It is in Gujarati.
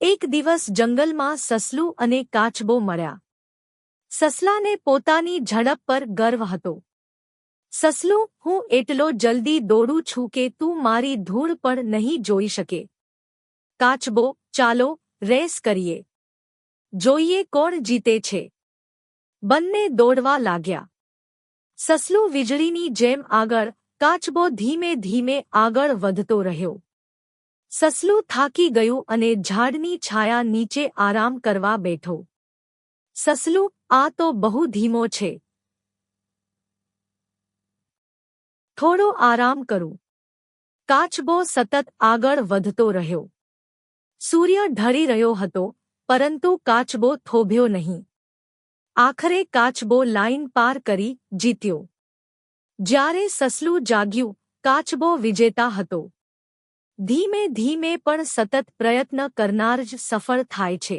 એક દિવસ જંગલમાં સસલું અને કાચબો મળ્યા. સસલાને પોતાની ઝડપ પર ગર્વ હતો. સસલું, હું એટલો જલ્દી દોડું છું કે તું મારી ધૂળ પણ નહીં જોઈ શકે. કાચબો, ચાલો, રેસ કરીએ. જોઈએ કોણ જીતે છે. બંને દોડવા લાગ્યા. સસલું વીજળીની જેમ આગળ, કાચબો ધીમે ધીમે આગળ વધતો રહ્યો. સસલું થાકી ગયું અને ઝાડની છાયા નીચે આરામ કરવા બેઠો. સસલું, આ તો બહુ ધીમો છે. થોડો આરામ કરું. કાચબો સતત આગળ વધતો રહ્યો. સૂર્ય ઢળી રહ્યો હતો, પરંતુ કાચબો થોભ્યો નહીં. આખરે કાચબો લાઇન પાર કરી જીત્યો. જ્યારે સસલું જાગ્યું, કાચબો વિજેતા હતો. ધીમે ધીમે પણ સતત પ્રયત્ન કરનાર જ સફળ થાય છે.